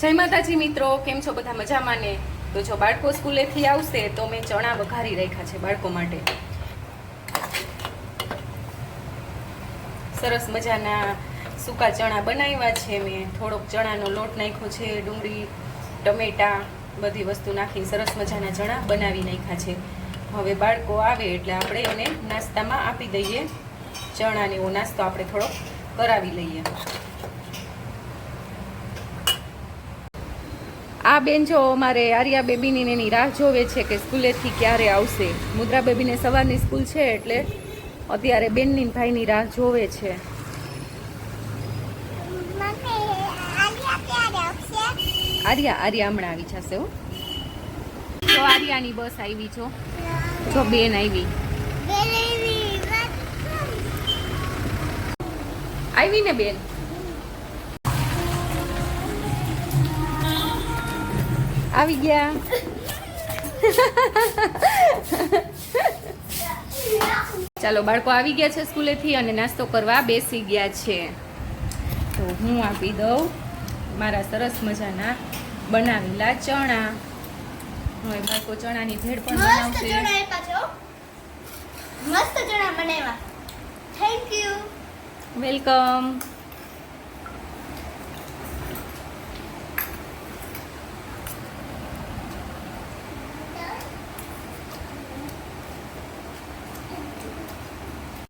જય માતાજી મિત્રો, કેમ છો બધા મજામાં ને? તો જો બાળકો સ્કૂલેથી આવશે તો મેં ચણા વઘારી રાખ્યા છે બાળકો માટે. સરસ મજાના સૂકા ચણા બનાવ્યા છે મેં. થોડોક ચણાનો લોટ નાખ્યો છે, ડુંગળી, ટમેટા, બધી વસ્તુ નાખી સરસ મજાના ચણા બનાવી નાખ્યા છે. હવે બાળકો આવે એટલે આપણે એને નાસ્તામાં આપી દઈએ. ચણાને એવો નાસ્તો આપણે થોડોક કરાવી લઈએ. આ બેન જો અમારે આર્યા બેબીની ને એની રાહ જોવે છે કે સ્કૂલેથી ક્યારે આવશે. મુદ્રા બેબીને સવારની સ્કૂલ છે એટલે અત્યારે બેનની ભાઈની રાહ જોવે છે. આર્યા આર્યા હમણાં આવી જશે હો. જો આર્યાની બસ આવી જો. જો બેન આવી. આવી ને બેન? આવી ગયા. ચાલો બાળકો આવી ગયા છે સ્કૂલેથી અને નાસ્તો કરવા બેસી ગયા છે. તો હું આપી દઉં મારા સરસ મજાના બનાવેલા ચણા. હવે બાળકો ચણાની ભેળ પણ બનાવશે. ચણા આપ્યા છે? હો. મસ્ત ચણા બનાવ્યા. Thank you welcome